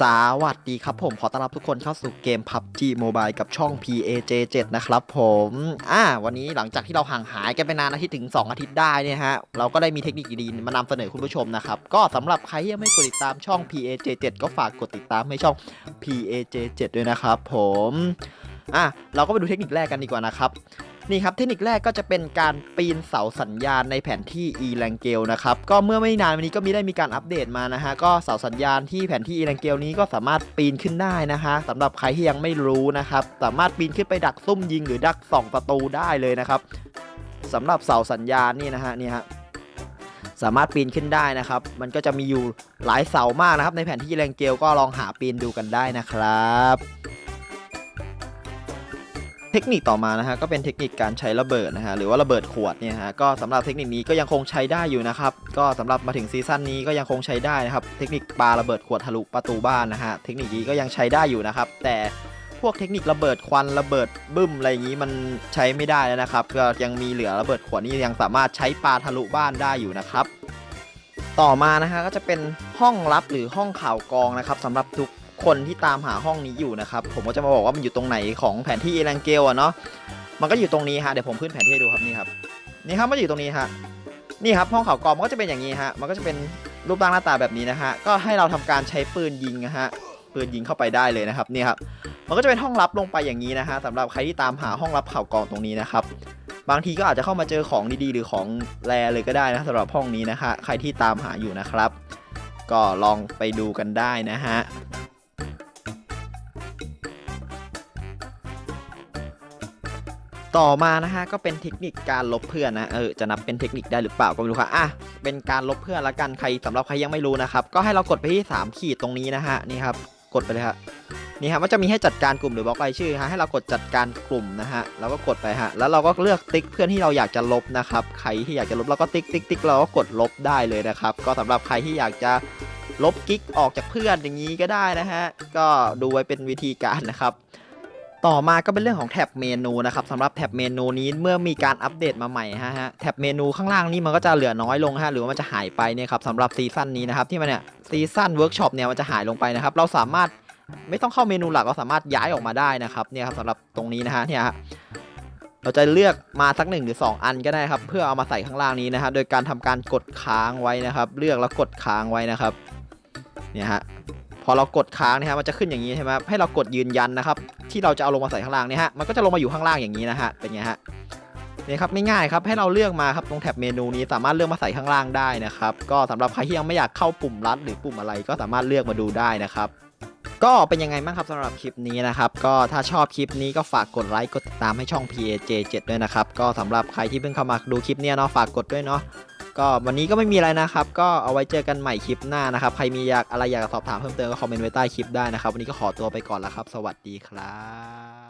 สวัสดีครับผมขอต้อนรับทุกคนเข้าสู่เกม PUBG Mobile กับช่อง PAJ7 นะครับผมอ่าวันนี้หลังจากที่เราห่างหายกันไปนานอาทิตย์ถึง 2 อาทิตย์ได้เนี่ยฮะ เราก็ได้มีเทคนิคดีๆมานำเสนอคุณผู้ชมนะครับ ก็สำหรับใครที่ยังไม่กดติดตามช่อง PAJ7 ก็ฝากกดติดตามให้ช่อง PAJ7 ด้วยนะครับผมอะเราก็ไปดูเทคนิคแรกกันดีกว่านะครับ นี่ครับเทคนิคแรกก็จะเป็นการปีนเสาสัญญาณในแผนที่ e l a n g e l นะครับก็เมื่อไม่นานวันนี้ก็มีได้มีการอัปเดตมานะฮะก็เสาสัญญาณที่แผนที่ e l a n g e l นี้ก็สามารถปีนขึ้นได้นะฮะสำหรับใครที่ยังไม่รู้นะครับสามารถปีนขึ้นไปดักซุ่มยิงหรือดักส่องประตูได้เลยนะครับสำหรับเสาสัญญาณนี่นะฮะนี่ฮะสามารถปีนขึ้นได้นะครับ มันก็จะมีอยู่หลายเสามากนะครับ ในแผนที่ e l a n g e l ก็ลองหาปีนดูกันได้นะครับ เทคนิคต่อมานะฮะก็เป็นเทคนิคการใช้ระเบิดนะฮะหรือว่าระเบิดขวดเนี่ยฮะก็สำหรับเทคนิคนี้ก็ยังคงใช้ได้อยู่นะครับก็สำหรับมาถึงซีซั่นนี้ก็ยังคงใช้ได้นะครับเทคนิคปาระเบิดขวดทะลุประตูบ้านนะฮะเทคนิคนี้ก็ยังใช้ได้อยู่นะครับแต่พวกเทคนิคระเบิดควันระเบิดบึ้มอะไรอย่างนี้มันใช้ไม่ได้แล้วนะครับก็ยังมีเหลือระเบิดขวดนี่ยังสามารถใช้ปาทะลุบ้านได้อยู่นะครับต่อมานะฮะก็จะเป็นห้องลับหรือห้องข่าวกองนะครับสำหรับทุก คนที่ตามหาห้องนี้อยู่นะครับ ผมก็จะมาบอกว่ามันอยู่ตรงไหนของแผนที่เอลังเกลอะเนาะมันก็อยู่ตรงนี้ฮะเดี๋ยวผมขึ้นแผนที่ให้ดูครับนี่ครับนี่ครับมันอยู่ตรงนี้ฮะนี่ครับห้องข่าวกรองมันก็จะเป็นอย่างนี้ฮะมันก็จะเป็นรูปร่างหน้าตาแบบนี้นะฮะก็ให้เราทำการใช้ปืนยิงนะฮะปืนยิงเข้าไปได้เลยนะครับนี่ครับมันก็จะเป็นห้องลับลงไปอย่างนี้นะฮะสำหรับใครที่ตามหาห้องลับข่าวกรองตรงนี้นะครับบางทีก็อาจจะเข้ามาเจอของดีๆ หรือของแรเลยก็ได้นะสำหรับห้องนี้นะฮะใครที่ตามหาอยู่นะครับ ก็ลองไปดูกันได้นะฮะ ต่อมานะฮะก็เป็นเทคนิคการลบเพื่อนนะเออจะนับเป็นเทคนิคได้หรือเปล่าก็ไม่รู้ครับอะเป็นการลบเพื่อนละกันใครสำหรับใครยังไม่รู้นะครับก็ให้เรากดไปที่ 3 ขีดตรงนี้นะฮะนี่ครับกดไปเลยครับนี่ครับมันจะมีให้จัดการกลุ่มหรือบล็อกรายชื่อฮะให้เรากดจัดการกลุ่มนะฮะแล้วก็กดไปฮะแล้วเราก็เลือกติ๊กเพื่อนที่เราอยากจะลบนะครับใครที่อยากจะลบเราก็ติ๊กติ๊กติ๊กเราก็กดลบได้เลยนะครับก็สำหรับใครที่อยากจะลบกิ๊กออกจากเพื่อนอย่างนี้ก็ได้นะฮะก็ดูไว้เป็นวิธีการนะครับ ต่อมาก็เป็นเรื่องของแท็บเมนูนะครับสำหรับแท็บเมนูนี้เมื่อมีการอัปเดตมาใหม่ฮะฮะแท็บเมนูข้างล่างนี่มันก็จะเหลือน้อยลงฮะหรือว่ามันจะหายไปเนี่ยครับสำหรับซีซั่นนี้นะครับที่มันเนี่ยซีซั่นเวิร์กช็อปเนี่ยมันจะหายลงไปนะครับเราสามารถไม่ต้องเข้าเมนูหลักเราสามารถย้ายออกมาได้นะครับเนี่ยครับสำหรับตรงนี้นะฮะเนี่ยฮะเราจะเลือกมาสักหนึ่งหรือ 2 อันก็ได้ครับ เพื่อเอามาใส่ข้างล่างนี้นะฮะโดยการทำการกดค้างไว้นะครับ เลือกแล้วกดค้างไว้นะครับเนี่ยฮะ พอเรากดค้างนะฮะมันจะขึ้นอย่างนี้ใช่ไหมให้เรากดยืนยันนะครับ ที่เราจะเอาลงมาใส่ข้างล่างเนี่ยฮะมันก็จะลงมาอยู่ข้างล่างอย่างนี้นะฮะเป็นไงฮะนี่ครับง่ายๆครับให้เราเลือกมาครับตรงแท็บเมนูนี้สามารถเลือกมาใส่ข้างล่างได้นะครับ ก็สำหรับใครที่ยังไม่อยากเข้าปุ่มลัดหรือปุ่มอะไรก็สามารถเลือกมาดูได้นะครับก็เป็นยังไงบ้างครับสำหรับคลิปนี้นะครับ ก็ถ้าชอบคลิปนี้ก็ฝากกดไลค์กดติดตามให้ช่อง PAJ7 ด้วยนะครับ ก็สำหรับใครที่เพิ่งเข้ามาดูคลิปเนี้ยเนาะฝากกดด้วยเนาะ ก็วันนี้ก็ไม่มีอะไรนะครับ ก็เอาไว้เจอกันใหม่คลิปหน้านะครับ ใครมีอยากอะไรอยากสอบถามเพิ่มเติมก็คอมเมนต์ไว้ใต้คลิปได้นะครับ วันนี้ก็ขอตัวไปก่อนแล้วครับ สวัสดีครับ